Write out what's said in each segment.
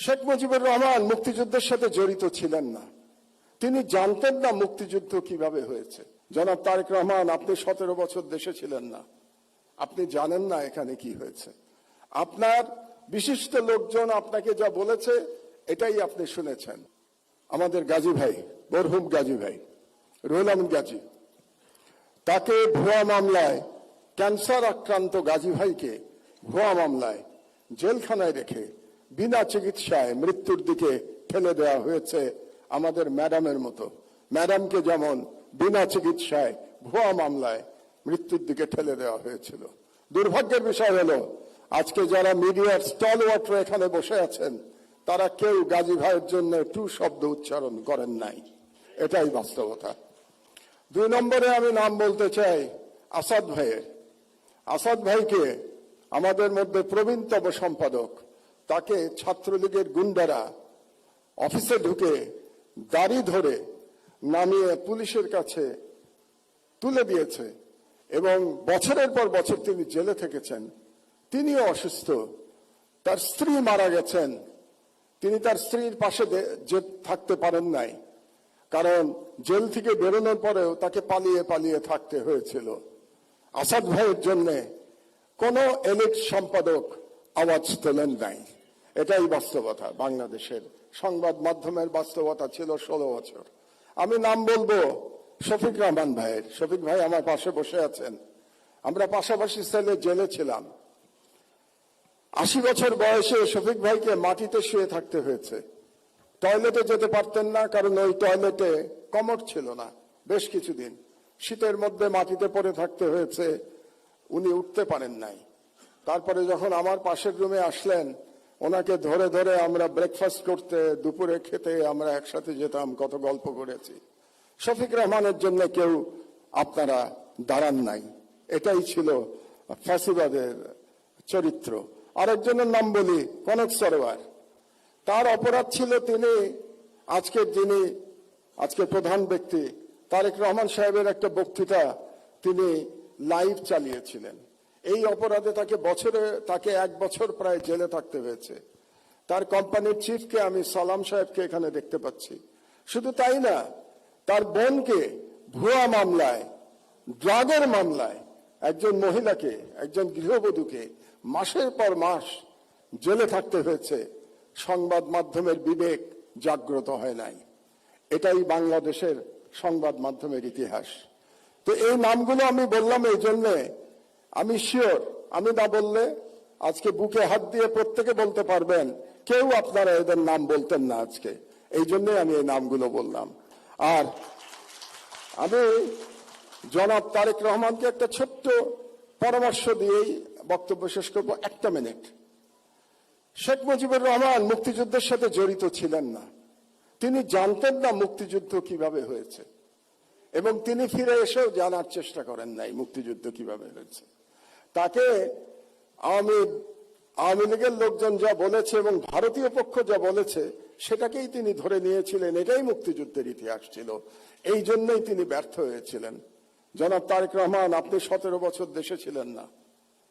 শেখ মুজিবুর রহমান মুক্তিযুদ্ধের সাথে জড়িত ছিলেন না। তিনি জানতেন না মুক্তিযুদ্ধ কীভাবে হয়েছে। জনাব তারেক রহমান, আপনি সতেরো বছর দেশে ছিলেন না। আপনি জানেন না এখানে কি হয়েছে। আপনার বিশিষ্ট লোকজন আপনাকে যা বলেছে, এটাই আপনি শুনেছেন। আমাদের গাজী ভাই বরহুম গাজী ভাই রুহুল আমিন গাজী, তাকে ভুয়া মামলায়, ক্যান্সার আক্রান্ত গাজী ভাইকে ভুয়া মামলায় জেলখানায় রেখে বিনা চিকিৎসায় মৃত্যুর দিকে ঠেলে দেওয়া হয়েছে আমাদের ম্যাডামের মতো। ম্যাডামকে যেমন বিনা চিকিৎসায় ভুয়া মামলায় মৃত্যুর দিকে ঠেলে দেওয়া হয়েছিল। দুর্ভাগ্যের বিষয় হলো, আজকে যারা মিডিয়ার স্টল ওয়াটার এখানে বসে আছেন, তারা কেউ গাজী ভাইয়ের জন্য টু শব্দ উচ্চারণ করেন নাই। এটাই বাস্তবতা। দুই নম্বরে আমি নাম বলতে চাই আসাদ ভাইয়ের। আসাদ ভাইকে আমাদের মধ্যে প্রবীণতম সম্পাদক তাকে ছাত্রলীগের গুন্ডারা অফিসে ঢুকে দাড়ি ধরে নামিয়ে পুলিশের কাছে তুলে দিয়েছে এবং বছরের পর বছর তিনি জেলে থেকেছেন। তিনিও অসুস্থ। তার স্ত্রী মারা গেছেন। তিনি তার স্ত্রীর পাশে যে থাকতে পারেন নাই। কারণ জেল থেকে বেরোনোর পরেও তাকে পালিয়ে পালিয়ে থাকতে হয়েছিল। আসাদ ভাইয়ের জন্যে কোনো এলিট সম্পাদক আওয়াজ তোলেন নাই। এটাই বাস্তবতা, বাংলাদেশের সংবাদ মাধ্যমের বাস্তবতা ছিল ষোলো বছর। আমি নাম বলব শফিক রহমান ভাইয়ের। শফিক ভাই আমার পাশে বসে আছেন। আমরা পাশাপাশি সেলে জেলে ছিলাম। আশি বছর বয়সে শফিক ভাইকে মাটিতে শুয়ে থাকতে হয়েছে। টয়লেটে যেতে পারতেন না, কারণ ওই টয়লেটে কমট ছিল না। বেশ কিছুদিন শীতের মধ্যে মাটিতে পড়ে থাকতে হয়েছে। উনি উঠতে পারেন নাই। তারপরে যখন আমার পাশের রুমে আসলেন ওনাকে ধরে ধরে আমরা ব্রেকফাস্ট করতে, দুপুরে খেতে আমরা একসাথে যেতাম, কত গল্প করেছি। শফিক রহমানের জন্য কেউ আপনারা দাঁড়ান নাই। এটাই ছিল ফ্যাসিবাদের চরিত্র। আরেকজনের নাম বলি, কনক সরোয়ার। তার অপরাধ ছিল তিনি, আজকের যিনি আজকে প্রধান ব্যক্তি, তারেক রহমান সাহেবের একটা বক্তৃতা তিনি লাইভ চালিয়েছিলেন। এই অপরাধে তাকে বছরে, তাকে এক বছর প্রায় জেলে থাকতে হয়েছে। তার কোম্পানির চিফকে আমি সালাম সাহেবকে এখানে দেখতে পাচ্ছি। শুধু তাই না, তার বোনকে ভুয়া মামলায়, ড্রাগের মামলায় একজন মহিলাকে, একজন গৃহবধূকে মাসের পর মাস জেলে থাকতে হয়েছে। সংবাদ মাধ্যমের বিবেক জাগ্রত হয় নাই। এটাই বাংলাদেশের সংবাদ মাধ্যমের ইতিহাস। তো এই নামগুলো আমি বললাম এই জন্যে আমি শিওর আমি না বললে আজকে বুকে হাত দিয়ে প্রত্যেকে বলতে পারবেন, কেউ আপনারা এদের নাম বলতেন না আজকে। এই জন্যই আমি এই নামগুলো বললাম। আর আমি জনাব তারেক রহমানকে একটা ছোট্ট পরামর্শ দিয়েই বক্তব্য শেষ করব একটা মিনিট। শেখ মুজিবুর রহমান মুক্তিযুদ্ধের সাথে জড়িত ছিলেন না। তিনি জানতেন না মুক্তিযুদ্ধ কীভাবে হয়েছে। এবং তিনি ফিরে এসেও জানার চেষ্টা করেন নাই মুক্তিযুদ্ধ কীভাবে হয়েছে। তাকে আওয়ামী আওয়ামী লীগের লোকজন যা বলেছে এবং ভারতীয় পক্ষ যা বলেছে, সেটাকেই তিনি ধরে নিয়েছিলেন। এটাই মুক্তিযুদ্ধের ইতিহাস ছিল। এই জন্যই তিনি ব্যর্থ হয়েছিলেন। জনাব তারেক রহমান, আপনি সতেরো বছর দেশে ছিলেন না।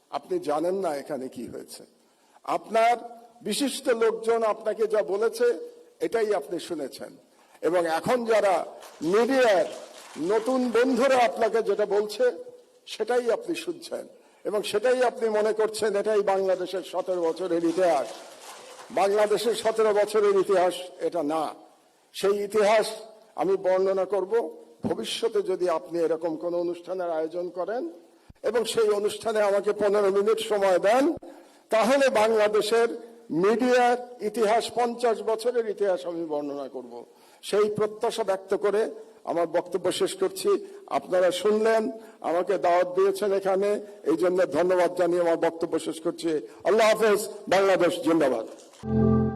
আপনি জানেন না এখানে কি হয়েছে। আপনার বিশিষ্ট লোকজন আপনাকে যা বলেছে, এটাই আপনি শুনেছেন। এবং এখন যারা মিডিয়ার নতুন বন্ধুরা আপনাকে যেটা বলছে, সেটাই আপনি শুনছেন। এবং সেটাই আপনি মনে করছেন, এটাই বাংলাদেশের সতেরো বছরের ইতিহাস। বাংলাদেশের সতেরো বছরের ইতিহাস এটা না। সেই ইতিহাস আমি বর্ণনা করব, ভবিষ্যতে যদি আপনি এরকম কোন অনুষ্ঠানের আয়োজন করেন এবং সেই অনুষ্ঠানে আমাকে পনেরো মিনিট সময় দেন, তাহলে বাংলাদেশের মিডিয়ার ইতিহাস, পঞ্চাশ বছরের ইতিহাস আমি বর্ণনা করব। সেই প্রত্যাশা ব্যক্ত করে আমার বক্তব্য শেষ করছি। আপনারা শুনলেন, আমাকে দাওয়াত দিয়েছেন এখানে। এই জন্য ধন্যবাদ জানিয়ে আমার বক্তব্য শেষ করছি। আল্লাহ হাফেজ, বাংলাদেশ, জিন্দাবাদ।